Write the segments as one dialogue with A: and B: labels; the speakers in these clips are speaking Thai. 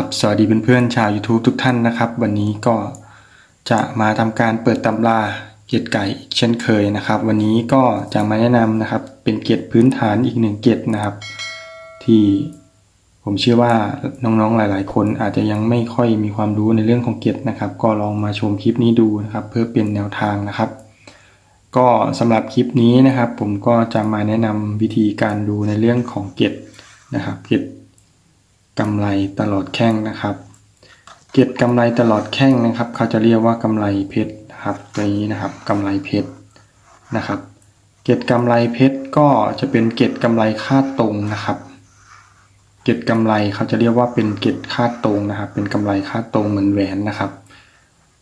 A: ครับ สวัสดีเพื่อนๆชาว YouTube ทุกท่านนะครับ วันนี้ก็จะมาทำการเปิดตำราเกียรติไก่อีกเช่นเคยนะครับ วันนี้ก็จะมาแนะนำนะครับ เป็นเกียรติพื้นฐานอีกหนึ่งเกียรตินะครับ ที่ผมเชื่อว่าน้องๆหลาย ๆ คนอาจจะยังไม่ค่อยมีความรู้ในเรื่องของเกียรตินะครับ ก็ลองมาชมคลิปนี้ดูนะครับ เพื่อเป็นแนวทางนะครับ ก็สำหรับคลิปนี้นะครับ ผมก็จะมาแนะนำวิธีการดูในเรื่องของเกียรตินะครับ เกียรติ กำไรตลอดแข้งนะครับ เกล็ดกำไรตลอดแข้งนะครับ เขาจะเรียกว่ากำไรเพชรนะครับตัวนี้นะครับกำไรเพชรนะครับ เกล็ดกำไรเพชรก็จะเป็นเกล็ดกำไรค่าตรงนะครับ เกล็ดกำไรเขาจะเรียกว่าเป็นเกล็ดคาตรงนะครับ เป็นกำไรค่าตรงเหมือนแหวนนะครับ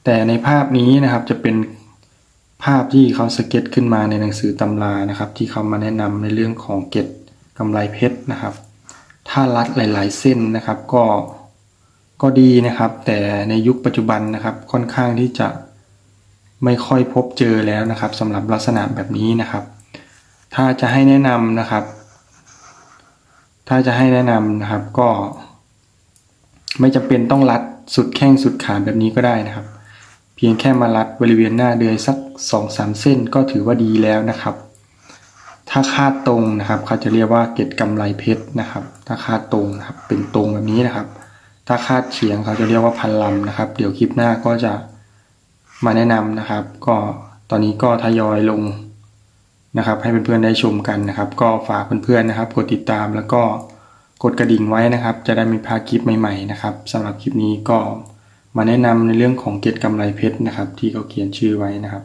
A: แต่ในภาพนี้นะครับจะเป็นภาพที่เขาสเก็ตขึ้นมาในหนังสือตำรานะครับ ที่เขามาแนะนำในเรื่องของเกล็ดกำไรเพชรนะครับ ถ้ารัดหลาย ๆ เส้นนะครับ ก็ก็ดีนะครับ แต่ในยุคปัจจุบันนะครับค่อนข้างที่จะไม่ค่อยพบเจอแล้วนะครับสำหรับลักษณะแบบนี้นะครับ ถ้าจะให้แนะนำนะครับ ถ้าจะให้แนะนำนะครับก็ ไม่จำเป็นต้องรัดสุดแข้งสุดขาแบบนี้ก็ได้นะครับ เพียงแค่มารัดบริเวณหน้าเดือยสักสองสามเส้นก็ถือว่าดีแล้วนะครับ ถ้าคาดตรงนะครับ เขาจะเรียกว่าเก็ดกำไรเพชรนะครับ ถ้าคาดตรงนะครับ เป็นตรงแบบนี้นะครับ ถ้าคาดเฉียงเขาจะเรียกว่าพันลำนะครับ เดี๋ยวคลิปหน้าก็จะมาแนะนำนะครับ ก็ตอนนี้ก็ทยอยลงนะครับ ให้เพื่อนๆได้ชมกันนะครับ ก็ฝากเพื่อนๆนะครับ กดติดตามแล้วก็กดกระดิ่งไว้นะครับ จะได้ไม่พลาดคลิปใหม่ๆนะครับสำหรับคลิปนี้ก็มาแนะนำในเรื่องของเกล็ดกำไรเพชรนะครับ ที่เขาเขียนชื่อไว้นะครับ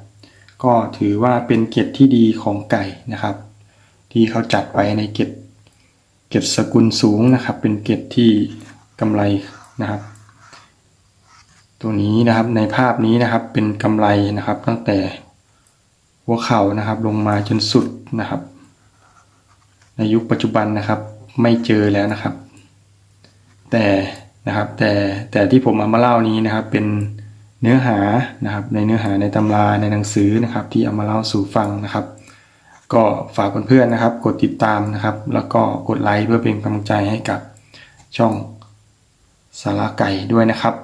A: ก็ถือว่าเป็นเกล็ดที่ดีของไก่นะครับ ที่เขาจัดไว้ในเกตเกตสกุลสูงนะครับ เป็นเกตที่กำไรนะครับ ตัวนี้นะครับในภาพนี้นะครับเป็นกำไรนะครับ ตั้งแต่หัวเข่านะครับลงมาจนสุดนะครับ ในยุคปัจจุบันนะครับไม่เจอแล้วนะครับ แต่นะครับแต่แต่ที่ผมเอามาเล่านี้นะครับเป็นเนื้อหานะครับในเนื้อหาในตำราในหนังสือนะครับ ที่เอามาเล่าสู่ฟังนะครับ ก็ฝากเพื่อนๆนะครับ กดติดตามนะครับ แล้วก็กดไลค์เพื่อเป็นกำลังใจให้กับช่องสาระไก่ด้วยนะครับ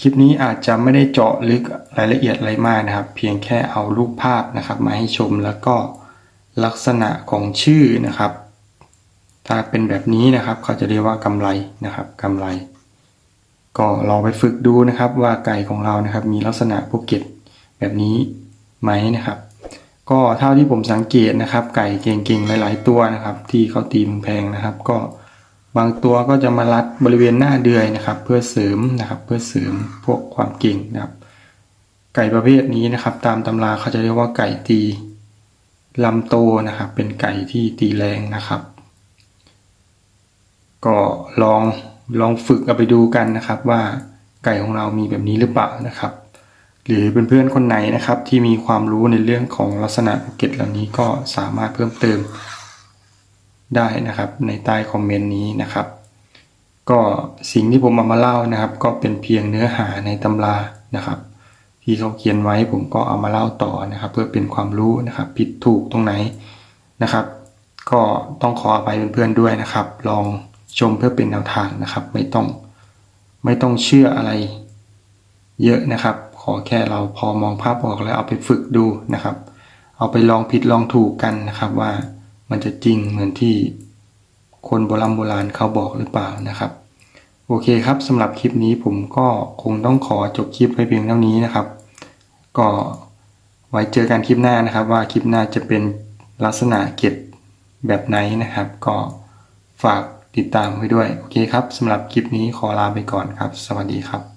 A: คลิปนี้อาจจะไม่ได้เจาะลึกรายละเอียดอะไรมากนะครับ เพียงแค่เอารูปภาพนะครับ มาให้ชมแล้วก็ลักษณะของชื่อนะครับ ถ้าเป็นแบบนี้นะครับ เขาจะเรียกว่ากำไรนะครับกำไร ก็ลองไปฝึกดูนะครับว่าไก่ของเรานะครับ มีลักษณะภูเก็ตแบบนี้ไหมนะครับ ก็เท่าที่ผมสังเกตนะครับ ไก่เก่งๆ หลาย ๆ ตัวนะครับ ที่เขาตีแพงๆนะครับ ก็บางตัวก็จะมารัดบริเวณหน้าเดือยนะครับ เพื่อเสริมนะครับ เพื่อเสริมพวกความเก่งนะครับ ไก่ประเภทนี้นะครับ ตามตำราเขาจะเรียกว่าไก่ตีลำโตนะครับ เป็นไก่ที่ตีแรงนะครับ ก็ลองลองฝึกเอาไปดูกันนะครับ ว่าไก่ของเรามีแบบนี้หรือเปล่านะครับ หรือเพื่อนๆคนไหนนะครับ ที่มีความรู้ในเรื่องของลักษณะภูเก็ตเหล่านี้ก็สามารถเพิ่มเติมได้นะครับ ในใต้คอมเมนต์นี้นะครับ ก็สิ่งที่ผมเอามาเล่านะครับ ก็เป็นเพียงเนื้อหาในตำรานะครับ ที่เขาเขียนไว้ผมก็เอามาเล่าต่อนะครับ เพื่อเป็นความรู้นะครับ ผิดถูกตรงไหนนะครับ ก็ต้องขออภัยเพื่อนๆด้วยนะครับ ลองชมเพื่อเป็นแนวทางนะครับ ไม่ต้องไม่ต้องเชื่ออะไร เยอะนะครับ ขอแค่เราพอมองภาพออกแล้วเอาไปฝึกดูนะครับ เอาไปลองผิดลองถูกกันนะครับว่ามันจะจริงเหมือนที่คนโบราณโบราณเขาบอกหรือเปล่านะครับ โอเคครับสำหรับคลิปนี้ผมก็คงต้องขอจบคลิปไว้เพียงเท่านี้นะครับ ก็ไว้เจอกันคลิปหน้านะครับ ว่าคลิปหน้าจะเป็นลักษณะเก็บแบบไหนนะครับ ก็ฝากติดตามไว้ด้วย โอเคครับสำหรับคลิปนี้ขอลาไปก่อนครับ สวัสดีครับ